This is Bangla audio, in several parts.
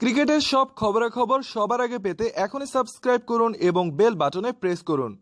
ক্রিকেটের সব খবরাখবর সবার আগে পেতে এখনই সাবস্ক্রাইব করুন এবং বেল বাটনে প্রেস করুন।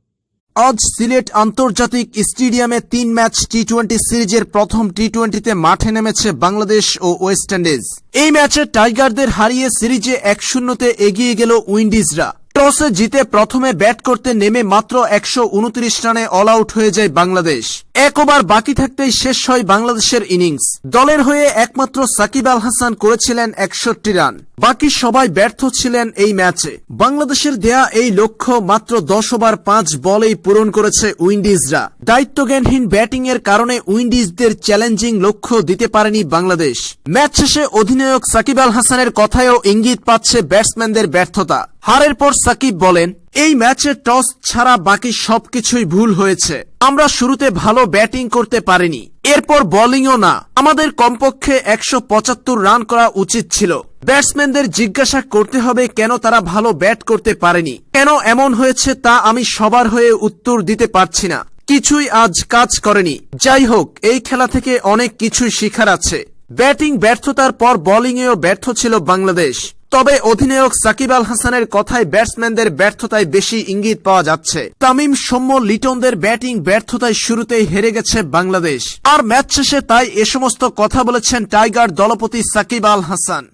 আজ সিলেট আন্তর্জাতিক স্টেডিয়ামে তিন ম্যাচ টি টোয়েন্টি সিরিজের প্রথম টি টোয়েন্টিতে মাঠে নেমেছে বাংলাদেশ ও ওয়েস্ট ইন্ডিজ। এই ম্যাচে টাইগারদের হারিয়ে সিরিজে এক শূন্যতে এগিয়ে গেল উইন্ডিজরা। টসে জিতে প্রথমে ব্যাট করতে নেমে মাত্র একশো উনত্রিশ রানে অল আউট হয়ে যায় বাংলাদেশ। এক ওভার বাকি থাকতেই শেষ হয় বাংলাদেশের ইনিংস। দলের হয়ে একমাত্র সাকিব আল হাসান করেছিলেন একষট্টি রান। বাকি সবাই ব্যর্থ ছিলেন এই ম্যাচে। বাংলাদেশের দেয়া এই লক্ষ্য মাত্র দশ ওভার পাঁচ বলেই পূরণ করেছে উইন্ডিজরা। দায়িত্বজ্ঞানহীন ব্যাটিং এর কারণে উইন্ডিজদের চ্যালেঞ্জিং লক্ষ্য দিতে পারেনি বাংলাদেশ। ম্যাচ শেষে অধিনায়ক সাকিব আল হাসানের কথায়ও ইঙ্গিত পাচ্ছে ব্যাটসম্যানদের ব্যর্থতা। হারের পর সাকিব বলেন এই ম্যাচে টস ছাড়া বাকি সবকিছুই ভুল হয়েছে। আমরা শুরুতে ভালো ব্যাটিং করতে পারিনি। এরপর বোলিংও না। আমাদের কমপক্ষে একশো পঁচাত্তর রান করা উচিত ছিল। ব্যাটসম্যানদের জিজ্ঞাসা করতে হবে কেন তারা ভালো ব্যাট করতে পারেনি। কেন এমন হয়েছে তা আমি সবার হয়ে উত্তর দিতে পারছি না। কিছুই আজ কাজ করেনি। যাই হোক, এই খেলা থেকে অনেক কিছুই শিখার আছে। ব্যাটিং ব্যর্থতার পর বোলিংয়েও ব্যর্থ ছিল বাংলাদেশ। তবে অধিনায়ক সাকিব আল হাসানের কথায় ব্যাটসম্যানদের ব্যর্থতায় বেশি ইঙ্গিত পাওয়া যাচ্ছে। তামিম সৌম্য লিটনদের ব্যাটিং ব্যর্থতায় শুরুতেই হেরে গেছে বাংলাদেশ। আর ম্যাচ শেষে তাই এ সমস্ত কথা বলেছেন টাইগার দলপতি সাকিব আল হাসান।